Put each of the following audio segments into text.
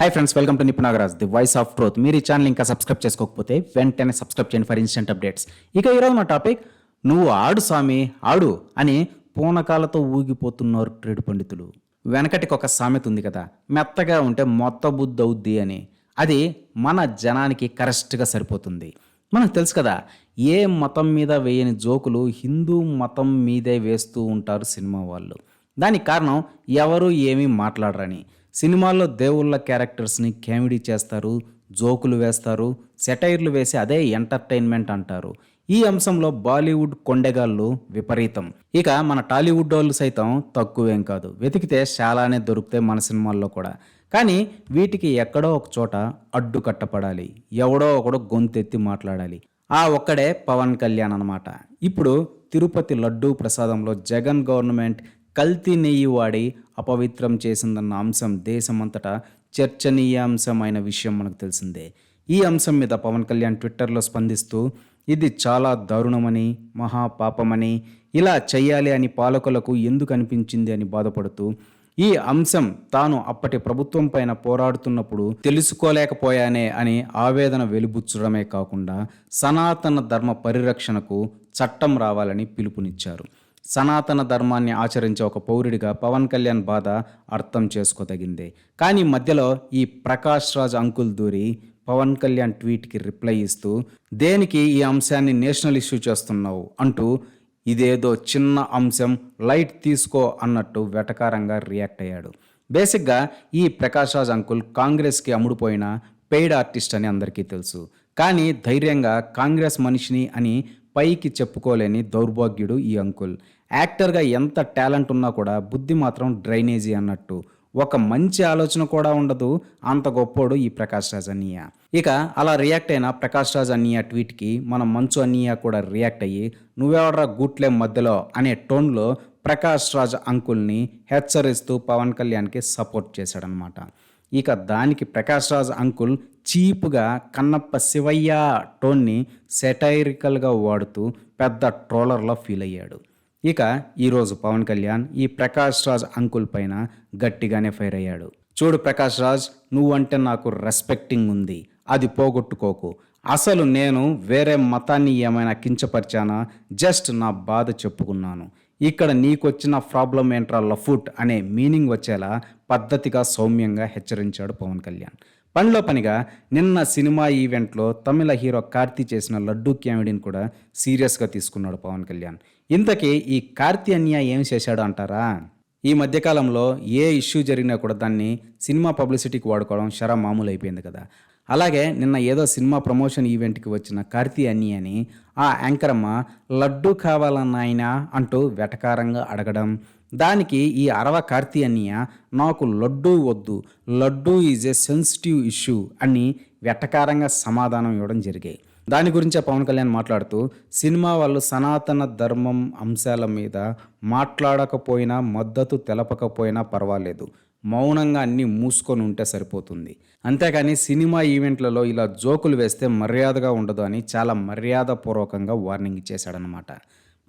Hi friends welcome to Nipu Nagaraj the voice of truth మీరు ఈ channel ఇంకా subscribe చేసుకోకపోతే వెంటనే సబ్స్క్రైబ్ చేయండి ఫర్ ఇన్స్టెంట్ అప్డేట్స్ ఇక ఈరోజు మా టాపిక్ నువ్వు ఆడు స్వామి ఆడు అని పూనకాలతో ఊగిపోతున్నారు ట్రేడ్ పండితులు. వెనకటికి ఒక సామెత ఉంది కదా మెత్తగా ఉంటే మొత్త బుద్ధి అవుద్ది అని. అది మన జనానికి కరెక్ట్గా సరిపోతుంది. మనకు తెలుసు కదా ఏ మతం మీద వేయని జోకులు హిందూ మతం మీదే వేస్తూ ఉంటారు సినిమా వాళ్ళు. దానికి కారణం ఎవరు ఏమీ మాట్లాడరని. సినిమాల్లో దేవుళ్ళ క్యారెక్టర్స్ని కామెడీ చేస్తారు జోకులు వేస్తారు సెటైర్లు వేసి అదే ఎంటర్టైన్మెంట్ అంటారు. ఈ అంశంలో బాలీవుడ్ కొండెగాళ్ళు విపరీతం. ఇక మన టాలీవుడ్ వాళ్ళు సైతం తక్కువేం కాదు. వెతికితే చాలానే దొరుకుతాయి మన సినిమాల్లో కూడా. కానీ వీటికి ఎక్కడో ఒక చోట అడ్డు కట్టపడాలి. ఎవడో ఒకడు గొంతెత్తి మాట్లాడాలి. ఆ ఒక్కడే పవన్ కళ్యాణ్ అనమాట ఇప్పుడు తిరుపతి లడ్డూ ప్రసాదంలో జగన్ గవర్నమెంట్ కల్తీ నెయ్యి వాడి అపవిత్రం చేసిందన్న అంశం దేశమంతటా చర్చనీయాంశమైన విషయం మనకు తెలిసిందే. ఈ అంశం మీద పవన్ కళ్యాణ్ ట్విట్టర్లో స్పందిస్తూ ఇది చాలా దారుణమని మహాపాపమని ఇలా చేయాలి అని పాలకులకు ఎందుకు అనిపించింది అని బాధపడుతూ ఈ అంశం తాను అప్పటి ప్రభుత్వం పైన పోరాడుతున్నప్పుడు తెలుసుకోలేకపోయానే అని ఆవేదన వెలుబుచ్చడమే కాకుండా సనాతన ధర్మ పరిరక్షణకు చట్టం రావాలని పిలుపునిచ్చారు. సనాతన ధర్మాన్ని ఆచరించే ఒక పౌరుడిగా పవన్ కళ్యాణ్ బాధ అర్థం చేసుకోదగిందే. కానీ మధ్యలో ఈ ప్రకాష్ రాజ్ అంకుల్ దూరి పవన్ కళ్యాణ్ ట్వీట్కి రిప్లై ఇస్తూ దేనికి ఈ అంశాన్ని నేషనల్ ఇష్యూ చేస్తున్నావు? అంటూ ఇదేదో చిన్న అంశం లైట్ తీసుకో అన్నట్టు వెటకారంగా రియాక్ట్ అయ్యాడు. బేసిక్గా ఈ ప్రకాష్ రాజ్ అంకుల్ కాంగ్రెస్కి అమ్ముడుపోయిన పెయిడ్ ఆర్టిస్ట్ అని అందరికీ తెలుసు. కానీ ధైర్యంగా కాంగ్రెస్ మనిషిని అని పైకి చెప్పుకోలేని దౌర్భాగ్యుడు ఈ అంకుల్. యాక్టర్గా ఎంత టాలెంట్ ఉన్నా కూడా బుద్ధి మాత్రం డ్రైనేజీ అన్నట్టు. ఒక మంచి ఆలోచన కూడా ఉండదు. అంత గొప్పోడు ఈ ప్రకాష్ రాజ్ అన్నయ్య ఇక అలా రియాక్ట్ అయిన ప్రకాష్ రాజ్ అన్నయ్య ట్వీట్కి మన మంచు అన్నయ్య కూడా రియాక్ట్ అయ్యి నువ్వెవడరా గూట్లే మధ్యలో? అనే టోన్లో ప్రకాష్ రాజ్ అంకుల్ని హెచ్చరిస్తూ పవన్ కళ్యాణ్కి సపోర్ట్ చేశాడనమాట ఇక దానికి ప్రకాష్ రాజ్ అంకుల్ చీప్గా కన్నప్ప శివయ్య టోన్ని సెటైరికల్గా వాడుతూ పెద్ద ట్రోలర్లా ఫీల్ అయ్యాడు. ఇక ఈరోజు పవన్ కళ్యాణ్ ఈ ప్రకాష్ రాజ్ అంకుల్ పైన గట్టిగానే ఫైర్ అయ్యాడు. చూడు ప్రకాష్ రాజ్ నువ్వంటే నాకు రెస్పెక్టింగ్ ఉంది. అది పోగొట్టుకోకు. అసలు నేను వేరే మతాన్ని ఏమైనా కించపరిచానా? జస్ట్ నా బాధ చెప్పుకున్నాను. ఇక్కడ నీకొచ్చిన ప్రాబ్లం ఏంట్రా లఫుట్ అనే మీనింగ్ వచ్చేలా పద్ధతిగా సౌమ్యంగా హెచ్చరించాడు పవన్ కళ్యాణ్. పనిలో పనిగా నిన్న సినిమా ఈవెంట్లో తమిళ హీరో కార్తీ చేసిన లడ్డూ క్యామిడీని కూడా సీరియస్గా తీసుకున్నాడు పవన్ కళ్యాణ్. ఇంతకీ ఈ కార్తీ అన్య ఏం చేశాడు అంటారా? ఈ మధ్యకాలంలో ఏ ఇష్యూ జరిగినా కూడా దాన్ని సినిమా పబ్లిసిటీకి వాడుకోవడం షరా మామూలు అయిపోయింది కదా. అలాగే నిన్న ఏదో సినిమా ప్రమోషన్ ఈవెంట్కి వచ్చిన కార్తీ అన్ని అని ఆ యాంకరమ్మ లడ్డు కావాలన్నాయన అంటూ వెటకారంగా అడగడం. దానికి ఈ అరవ కార్తీ అన్నయ్య నాకు లడ్డూ వద్దు laddu is a sensitive issue అని వెటకారంగా సమాధానం ఇవ్వడం జరిగాయి. దాని గురించే పవన్ కళ్యాణ్ మాట్లాడుతూ సినిమా వాళ్ళు సనాతన ధర్మం అంశాల మీద మాట్లాడకపోయినా మద్దతు తెలపకపోయినా పర్వాలేదు. మౌనంగా అన్నీ మూసుకొని ఉంటే సరిపోతుంది. అంతేకాని సినిమా ఈవెంట్లలో ఇలా జోకులు వేస్తే మర్యాదగా ఉండదు అని చాలా మర్యాదపూర్వకంగా వార్నింగ్ ఇచ్చేశాడనమాట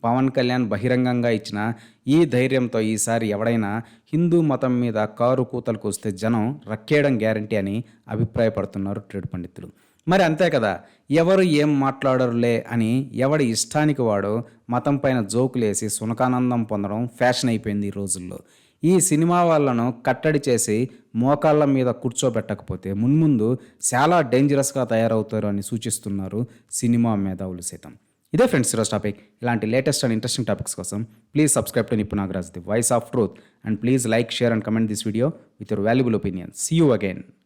పవన్ కళ్యాణ్ బహిరంగంగా ఇచ్చిన ఈ ధైర్యంతో ఈసారి ఎవడైనా హిందూ మతం మీద కారు కూతలకు వస్తే జనం రక్కేయడం గ్యారంటీ అని అభిప్రాయపడుతున్నారు ట్రేడ్ పండితులు. మరి అంతే కదా. ఎవరు ఏం మాట్లాడరులే అని ఎవడి ఇష్టానికి వాడు మతం పైన జోకులేసి సునకానందం పొందడం ఫ్యాషన్ అయిపోయింది ఈ రోజుల్లో. ఈ సినిమా వాళ్ళను కట్టడి చేసి మోకాళ్ళ మీద కూర్చోబెట్టకపోతే మున్ముందు చాలా డేంజరస్గా తయారవుతారు అని సూచిస్తున్నారు సినిమా మేధావులు సైతం. ఇదే ఫ్రెండ్స్ ఈరోజు టాపిక్. ఇలాంటి లేటెస్ట్ అండ్ ఇంట్రెస్టింగ్ టాపిక్స్ కోసం please subscribe to Nipu Nagaraj the voice of truth and please like share and comment this video with your valuable opinion. See you again